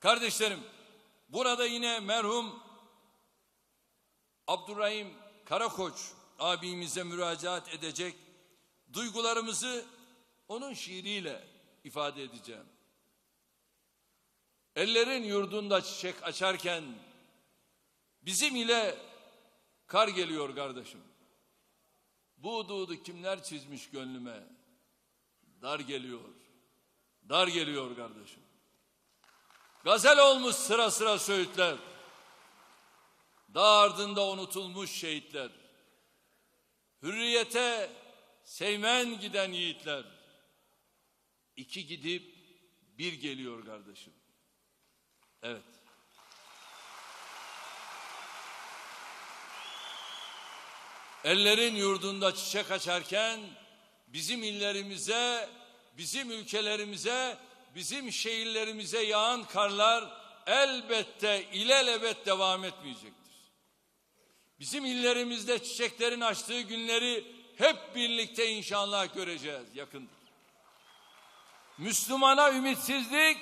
Kardeşlerim, burada yine merhum Abdurrahim Karakoç abimize müracaat edecek duygularımızı onun şiiriyle ifade edeceğim. Ellerin yurdunda çiçek açarken bizim ile kar geliyor kardeşim. Bu dudu kimler çizmiş gönlüme? Dar geliyor. Dar geliyor kardeşim. Gazel olmuş sıra sıra söğütler. Dağ ardında unutulmuş şehitler. Hürriyete seymen giden yiğitler. İki gidip bir geliyor kardeşim. Evet. Ellerin yurdunda çiçek açarken bizim illerimize, bizim ülkelerimize, bizim şehirlerimize yağan karlar elbette ilelebet devam etmeyecektir. Bizim illerimizde çiçeklerin açtığı günleri hep birlikte inşallah göreceğiz yakındır. Müslümana ümitsizlik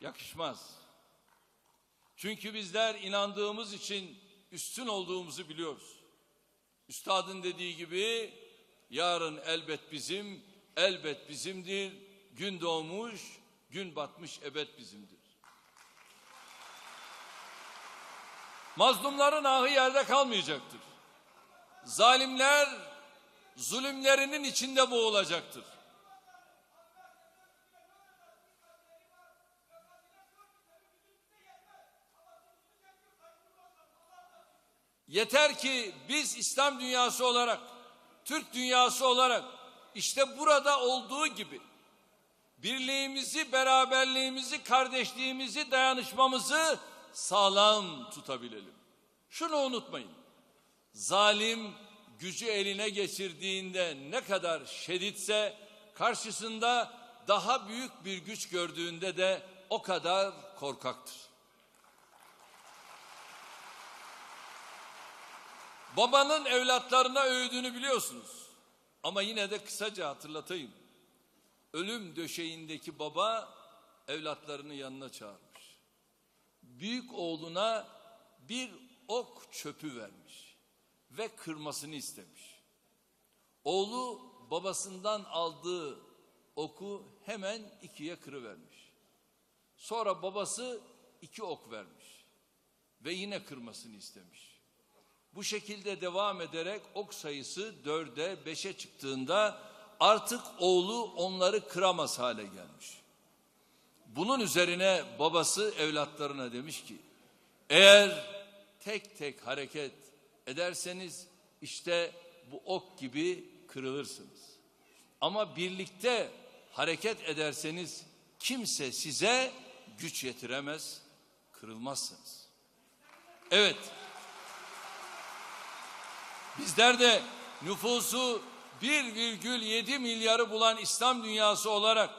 yakışmaz. Çünkü bizler inandığımız için üstün olduğumuzu biliyoruz. Üstadın dediği gibi yarın elbet bizim, elbet bizimdir. Gün doğmuş, gün batmış ebed bizimdir. Mazlumların ahı yerde kalmayacaktır. Zalimler zulümlerinin içinde boğulacaktır. Yeter ki biz İslam dünyası olarak, Türk dünyası olarak işte burada olduğu gibi birliğimizi, beraberliğimizi, kardeşliğimizi, dayanışmamızı sağlam tutabilelim. Şunu unutmayın. Zalim gücü eline geçirdiğinde ne kadar şeditse karşısında daha büyük bir güç gördüğünde de o kadar korkaktır. Babanın evlatlarına öğüdüğünü biliyorsunuz. Ama yine de kısaca hatırlatayım. Ölüm döşeğindeki baba evlatlarını yanına çağırmış. Büyük oğluna bir ok çöpü vermiş ve kırmasını istemiş. Oğlu babasından aldığı oku hemen ikiye kırıvermiş. Sonra babası iki ok vermiş ve yine kırmasını istemiş. Bu şekilde devam ederek ok sayısı dörde beşe çıktığında artık oğlu onları kıramaz hale gelmiş. Bunun üzerine babası evlatlarına demiş ki eğer tek tek hareket ederseniz işte bu ok gibi kırılırsınız. Ama birlikte hareket ederseniz kimse size güç yetiremez, kırılmazsınız. Evet. Bizler de nüfusu 1,7 milyarı bulan İslam dünyası olarak,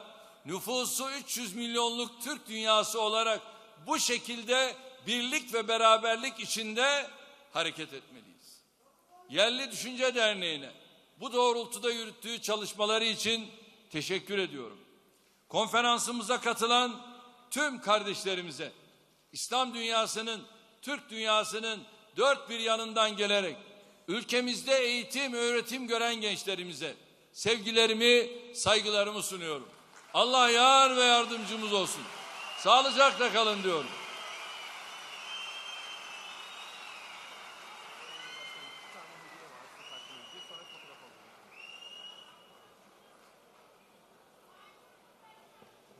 nüfusu 300 milyonluk Türk dünyası olarak bu şekilde birlik ve beraberlik içinde hareket etmeliyiz. Yerli Düşünce Derneği'ne bu doğrultuda yürüttüğü çalışmaları için teşekkür ediyorum. Konferansımıza katılan tüm kardeşlerimize, İslam dünyasının, Türk dünyasının dört bir yanından gelerek ülkemizde eğitim, öğretim gören gençlerimize sevgilerimi, saygılarımı sunuyorum. Allah yar ve yardımcımız olsun. Sağlıcakla kalın diyorum.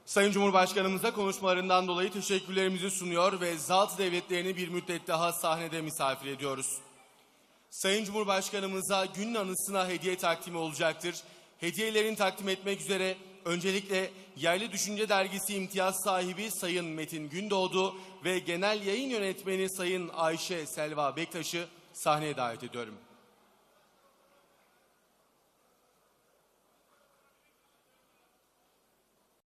Sayın Cumhurbaşkanımıza konuşmalarından dolayı teşekkürlerimizi sunuyor ve zat devletlerini bir müddet daha sahnede misafir ediyoruz. Sayın Cumhurbaşkanımıza günün anısına hediye takdimi olacaktır. Hediyelerini takdim etmek üzere öncelikle Yerli Düşünce Dergisi imtiyaz sahibi Sayın Metin Gündoğdu ve Genel Yayın Yönetmeni Sayın Ayşe Selva Bektaş'ı sahneye davet ediyorum.